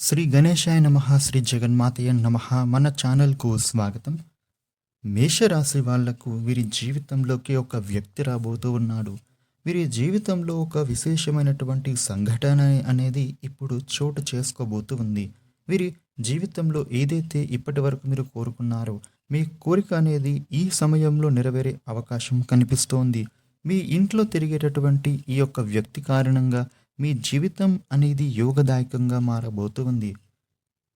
శ్రీ గణేశాయ నమ శ్రీ జగన్మాతయ నమ. మన ఛానల్కు స్వాగతం. మేషరాశి వాళ్ళకు వీరి జీవితంలోకి ఒక వ్యక్తి రాబోతూ ఉన్నాడు. వీరి జీవితంలో ఒక విశేషమైనటువంటి సంఘటన అనేది ఇప్పుడు చోటు చేసుకోబోతూ ఉంది. వీరి జీవితంలో ఏదైతే ఇప్పటి వరకు మీరు కోరుకున్నారో మీ కోరిక అనేది ఈ సమయంలో నెరవేరే అవకాశం కనిపిస్తోంది. మీ ఇంట్లో తిరిగేటటువంటి ఈ యొక్క వ్యక్తి కారణంగా మీ జీవితం అనేది యోగదాయకంగా మారబోతూ ఉంది.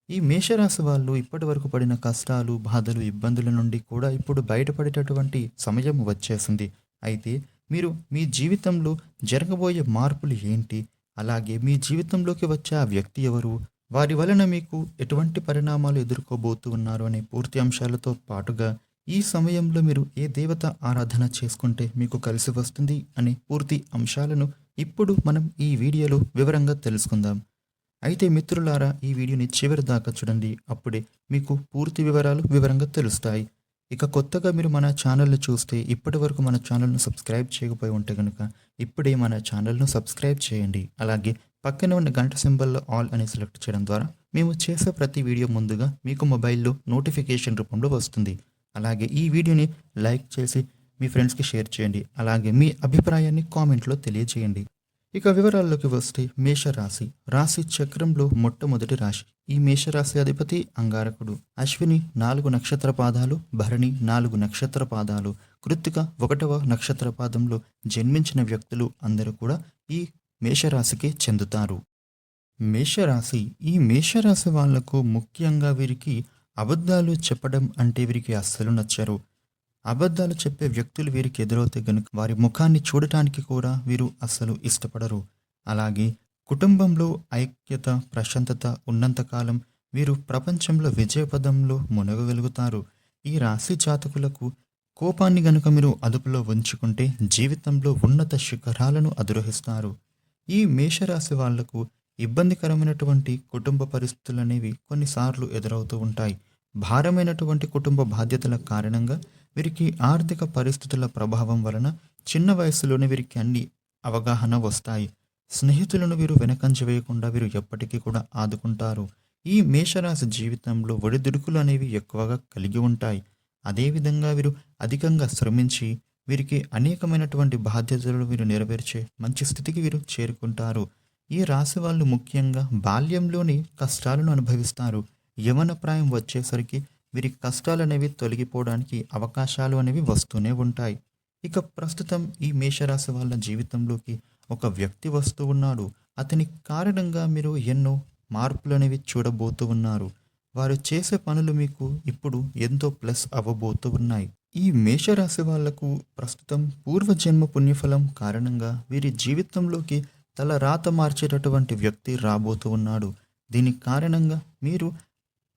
ఈ మేషరాశి వాళ్ళు ఇప్పటి వరకు పడిన కష్టాలు బాధలు ఇబ్బందుల నుండి కూడా ఇప్పుడు బయటపడేటటువంటి సమయం వచ్చేసింది. అయితే మీరు మీ జీవితంలో జరగబోయే మార్పులు ఏంటి? అలాగే మీ జీవితంలోకి వచ్చే ఆ వ్యక్తి ఎవరు? వారి వలన మీకు ఎటువంటి పరిణామాలు ఎదుర్కోబోతూ ఉన్నారు అనే పూర్తి అంశాలతో పాటుగా ఈ సమయంలో మీరు ఏ దేవత ఆరాధన చేసుకుంటే మీకు కలిసి వస్తుంది అనే పూర్తి అంశాలను ఇప్పుడు మనం ఈ వీడియోలో వివరంగా తెలుసుకుందాం. అయితే మిత్రులారా ఈ వీడియోని చివరి దాకా చూడండి. అప్పుడే మీకు పూర్తి వివరాలు వివరంగా తెలుస్తాయి. ఇక కొత్తగా మీరు మన ఛానల్ని చూస్తే ఇప్పటి వరకు మన ఛానల్ను సబ్స్క్రైబ్ చేయకపోయి ఉంటే కనుక ఇప్పుడే మన ఛానల్ను సబ్స్క్రైబ్ చేయండి. అలాగే పక్కన ఉన్న గంట సింబల్లో ఆల్ అని సెలెక్ట్ చేయడం ద్వారా మేము చేసే ప్రతి వీడియో ముందుగా మీకు మొబైల్లో నోటిఫికేషన్ రూపంలో వస్తుంది. అలాగే ఈ వీడియోని లైక్ చేసి మీ ఫ్రెండ్స్కి షేర్ చేయండి. అలాగే మీ అభిప్రాయాన్ని కామెంట్లో తెలియజేయండి. ఇక వివరాల్లోకి వస్తే మేషరాశి. రాశి చక్రంలో మొట్టమొదటి రాశి. ఈ మేషరాశి అధిపతి అంగారకుడు. అశ్విని నాలుగు నక్షత్ర పాదాలు భరణి నాలుగు నక్షత్ర పాదాలు. కృత్తిక ఒకటవ నక్షత్ర పాదంలో జన్మించిన వ్యక్తులు అందరూ కూడా ఈ మేషరాశికి చెందుతారు. మేషరాశి. ఈ మేషరాశి వాళ్ళకు ముఖ్యంగా వీరికి అబద్ధాలు చెప్పడం అంటే వీరికి అస్సలు నచ్చరు. అబద్ధాలు చెప్పే వ్యక్తులు వీరికి ఎదురవుతే గనుక వారి ముఖాన్ని చూడటానికి కూడా వీరు అస్సలు ఇష్టపడరు. అలాగే కుటుంబంలో ఐక్యత ప్రశాంతత ఉన్నంతకాలం వీరు ప్రపంచంలో విజయపదంలో మునగగలుగుతారు. ఈ రాశి జాతకులకు కోపాన్ని గనుక మీరు అదుపులో ఉంచుకుంటే జీవితంలో ఉన్నత శిఖరాలను అధిరోహిస్తారు. ఈ మేషరాశి వాళ్ళకు ఇబ్బందికరమైనటువంటి కుటుంబ పరిస్థితులు అనేవి కొన్నిసార్లు ఎదురవుతూ ఉంటాయి. భారమైనటువంటి కుటుంబ బాధ్యతల కారణంగా వీరికి ఆర్థిక పరిస్థితుల ప్రభావం వలన చిన్న వయసులోనే వీరికి అన్ని అవగాహన వస్తాయి. స్నేహితులను వీరు వెనకంజ వేయకుండా వీరు ఎప్పటికీ కూడా ఆదుకుంటారు. ఈ మేషరాశి జీవితంలో ఒడిదుడుకులు అనేవి ఎక్కువగా కలిగి ఉంటాయి. అదేవిధంగా వీరు అధికంగా శ్రమించి వీరికి అనేకమైనటువంటి బాధ్యతలు వీరు నెరవేర్చే మంచి స్థితికి వీరు చేరుకుంటారు. ఈ రాశి వాళ్ళు ముఖ్యంగా బాల్యంలోని కష్టాలను అనుభవిస్తారు. యవన ప్రాయం వచ్చేసరికి వీరి కష్టాలు అనేవి తొలగిపోవడానికి అవకాశాలు అనేవి వస్తూనే ఉంటాయి. ఇక ప్రస్తుతం ఈ మేషరాశి వాళ్ళ జీవితంలోకి ఒక వ్యక్తి వస్తూ ఉన్నాడు. అతని కారణంగా మీరు ఎన్నో మార్పులు అనేవి చూడబోతూ ఉన్నారు. వారు చేసే పనులు మీకు ఇప్పుడు ఎంతో ప్లస్ అవ్వబోతూ ఉన్నాయి. ఈ మేషరాశి వాళ్ళకు ప్రస్తుతం పూర్వజన్మ పుణ్యఫలం కారణంగా వీరి జీవితంలోకి తల రాత మార్చేటటువంటి వ్యక్తి రాబోతూ ఉన్నాడు. దీని కారణంగా మీరు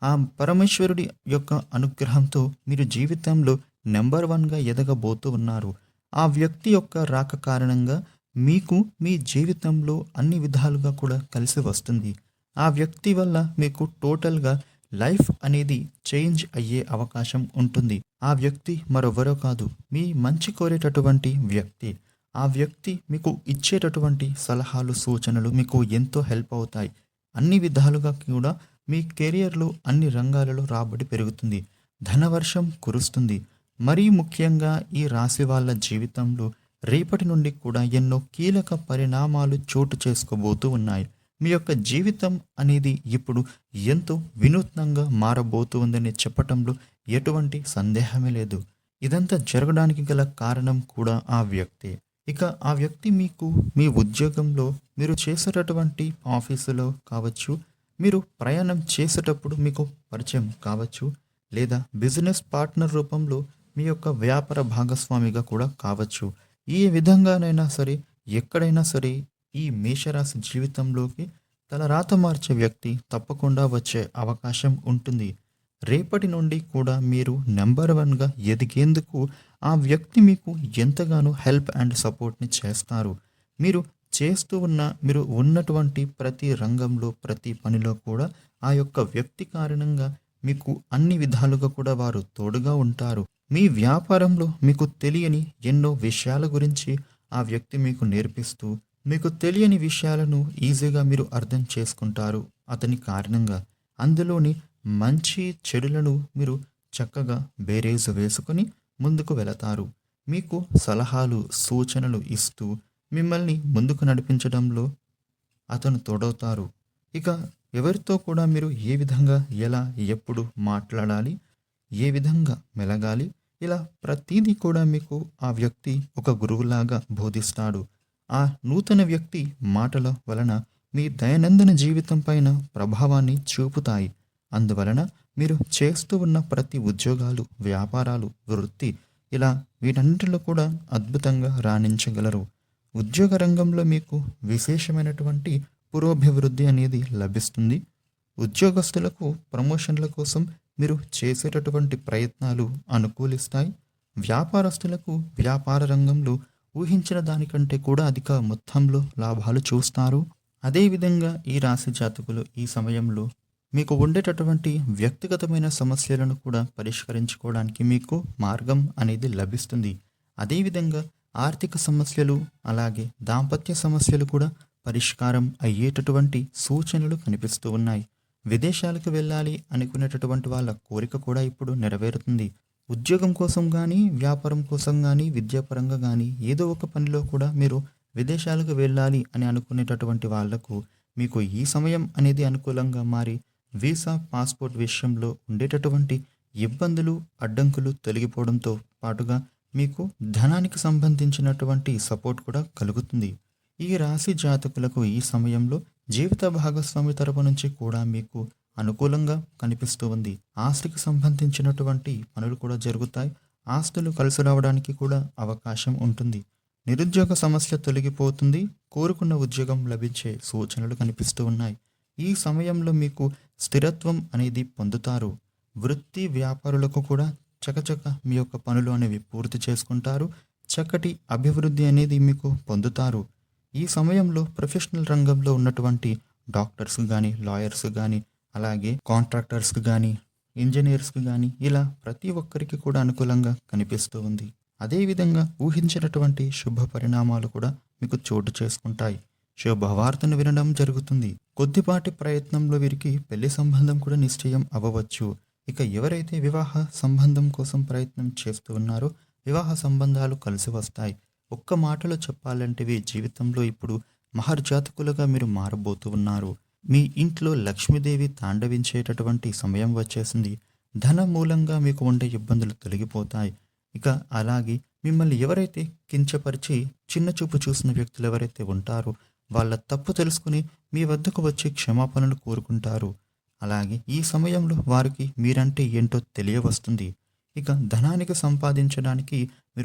ఆ పరమేశ్వరుడి యొక్క అనుగ్రహంతో మీరు జీవితంలో నెంబర్ వన్గా ఎదగబోతూ ఉన్నారు. ఆ వ్యక్తి యొక్క రాక కారణంగా మీకు మీ జీవితంలో అన్ని విధాలుగా కూడా కలిసి వస్తుంది. ఆ వ్యక్తి వల్ల మీకు టోటల్గా లైఫ్ అనేది చేంజ్ అయ్యే అవకాశం ఉంటుంది. ఆ వ్యక్తి మరొవరో కాదు మీ మంచి కోరేటటువంటి వ్యక్తి. ఆ వ్యక్తి మీకు ఇచ్చేటటువంటి సలహాలు సూచనలు మీకు ఎంతో హెల్ప్ అవుతాయి. అన్ని విధాలుగా కూడా మీ కెరియర్లో అన్ని రంగాలలో రాబడి పెరుగుతుంది. ధనవర్షం కురుస్తుంది. మరీ ముఖ్యంగా ఈ రాశి వాళ్ళ జీవితంలో రేపటి నుండి కూడా ఎన్నో కీలక పరిణామాలు చోటు చేసుకోబోతూ ఉన్నాయి. మీ యొక్క జీవితం అనేది ఇప్పుడు ఎంతో వినూత్నంగా మారబోతుందని చెప్పటంలో ఎటువంటి సందేహమే లేదు. ఇదంతా జరగడానికి గల కారణం కూడా ఆ వ్యక్తే. ఇక ఆ వ్యక్తి మీకు మీ ఉద్యోగంలో మీరు చేసేటటువంటి ఆఫీసులో కావచ్చు మీరు ప్రయాణం చేసేటప్పుడు మీకు పరిచయం కావచ్చు లేదా బిజినెస్ పార్ట్నర్ రూపంలో మీ యొక్క వ్యాపార భాగస్వామిగా కూడా కావచ్చు. ఈ విధంగానైనా సరే ఎక్కడైనా సరే ఈ మేషరాశి జీవితంలోకి తల రాత మార్చే వ్యక్తి తప్పకుండా వచ్చే అవకాశం ఉంటుంది. రేపటి నుండి కూడా మీరు నెంబర్ వన్గా ఎదిగేందుకు ఆ వ్యక్తి మీకు ఎంతగానో హెల్ప్ అండ్ సపోర్ట్ని చేస్తారు. మీరు చేస్తూ ఉన్న మీరు ఉన్నటువంటి ప్రతి రంగంలో ప్రతి పనిలో కూడా ఆ యొక్క వ్యక్తి కారణంగా మీకు అన్ని విధాలుగా కూడా వారు తోడుగా ఉంటారు. మీ వ్యాపారంలో మీకు తెలియని ఎన్నో విషయాల గురించి ఆ వ్యక్తి మీకు నేర్పిస్తూ మీకు తెలియని విషయాలను ఈజీగా మీరు అర్థం చేసుకుంటారు. అతని కారణంగా అందులోని మంచి చెడులను మీరు చక్కగా బేరేజు వేసుకొని ముందుకు వెళతారు. మీకు సలహాలు సూచనలు ఇస్తూ మిమ్మల్ని ముందుకు నడిపించడంలో అతను తోడవుతారు. ఇక ఎవరితో కూడా మీరు ఏ విధంగా ఎలా ఎప్పుడు మాట్లాడాలి ఏ విధంగా మెలగాలి ఇలా ప్రతిదీ కూడా మీకు ఆ వ్యక్తి ఒక గురువులాగా బోధిస్తాడు. ఆ నూతన వ్యక్తి మాటల వలన మీ దైనందిన జీవితం పైన ప్రభావాన్ని చూపుతాయి. అందువలన మీరు చేస్తూ ఉన్న ప్రతి ఉద్యోగాలు వ్యాపారాలు వృత్తి ఇలా వీటన్నిటిలో కూడా అద్భుతంగా రాణించగలరు. ఉద్యోగ రంగంలో మీకు విశేషమైనటువంటి పురోభివృద్ధి అనేది లభిస్తుంది. ఉద్యోగస్తులకు ప్రమోషన్ల కోసం మీరు చేసేటటువంటి ప్రయత్నాలు అనుకూలిస్తాయి. వ్యాపారస్తులకు వ్యాపార రంగంలో ఊహించిన దానికంటే కూడా అధిక మొత్తంలో లాభాలు చూస్తారు. అదేవిధంగా ఈ రాశి జాతకులు ఈ సమయంలో మీకు ఉండేటటువంటి వ్యక్తిగతమైన సమస్యలను కూడా పరిష్కరించుకోవడానికి మీకు మార్గం అనేది లభిస్తుంది. అదేవిధంగా ఆర్థిక సమస్యలు అలాగే దాంపత్య సమస్యలు కూడా పరిష్కారం అయ్యేటటువంటి సూచనలు కనిపిస్తూ ఉన్నాయి. విదేశాలకు వెళ్ళాలి అనుకునేటటువంటి వాళ్ళ కోరిక కూడా ఇప్పుడు నెరవేరుతుంది. ఉద్యోగం కోసం కానీ వ్యాపారం కోసం కానీ విద్యాపరంగా కానీ ఏదో ఒక పనిలో కూడా మీరు విదేశాలకు వెళ్ళాలి అని అనుకునేటటువంటి వాళ్ళకు మీకు ఈ సమయం అనేది అనుకూలంగా మారి వీసా పాస్పోర్ట్ విషయంలో ఉండేటటువంటి ఇబ్బందులు అడ్డంకులు తొలగిపోవడంతో పాటుగా మీకు ధనానికి సంబంధించినటువంటి సపోర్ట్ కూడా కలుగుతుంది. ఈ రాశి జాతకులకు ఈ సమయంలో జీవిత భాగస్వామి తరపు నుంచి కూడా మీకు అనుకూలంగా కనిపిస్తూ ఉంది. ఆస్తికి సంబంధించినటువంటి పనులు కూడా జరుగుతాయి. ఆస్తులు కలిసి రావడానికి కూడా అవకాశం ఉంటుంది. నిరుద్యోగ సమస్య తొలగిపోతుంది. కోరుకున్న ఉద్యోగం లభించే సూచనలు కనిపిస్తూ ఉన్నాయి. ఈ సమయంలో మీకు స్థిరత్వం అనేది పొందుతారు. వృత్తి వ్యాపారులకు కూడా చకచక మీ యొక్క పనులు అనేవి పూర్తి చేసుకుంటారు. చక్కటి అభివృద్ధి అనేది మీకు పొందుతారు. ఈ సమయంలో ప్రొఫెషనల్ రంగంలో ఉన్నటువంటి డాక్టర్స్ కానీ లాయర్స్ కానీ అలాగే కాంట్రాక్టర్స్కి కానీ ఇంజనీర్స్కి కానీ ఇలా ప్రతి ఒక్కరికి కూడా అనుకూలంగా కనిపిస్తూ ఉంది. అదేవిధంగా ఊహించినటువంటి శుభ పరిణామాలు కూడా మీకు చోటు చేసుకుంటాయి. శుభవార్తను వినడం జరుగుతుంది. కొద్దిపాటి ప్రయత్నంలో వీరికి పెళ్ళి సంబంధం కూడా నిశ్చయం అవ్వవచ్చు. ఇక ఎవరైతే వివాహ సంబంధం కోసం ప్రయత్నం చేస్తూ ఉన్నారో వివాహ సంబంధాలు కలిసి వస్తాయి. ఒక్క మాటలో చెప్పాలంటే జీవితంలో ఇప్పుడు మహర్జాతకులుగా మీరు మారబోతూ ఉన్నారు. మీ ఇంట్లో లక్ష్మీదేవి తాండవించేటటువంటి సమయం వచ్చేసింది. ధన మూలంగా మీకు ఉండే ఇబ్బందులు తొలగిపోతాయి. ఇక అలాగే మిమ్మల్ని ఎవరైతే కించపరిచి చిన్న చూపు చూసిన వ్యక్తులు ఎవరైతే ఉంటారో వాళ్ళ తప్పు తెలుసుకుని మీ వద్దకు వచ్చి క్షమాపణలు కోరుకుంటారు. అలాగే ఈ సమయంలో వారికి మీరంటే ఏంటో తెలియవస్తుంది. ఇక ధనానికి సంపాదించడానికి మీరు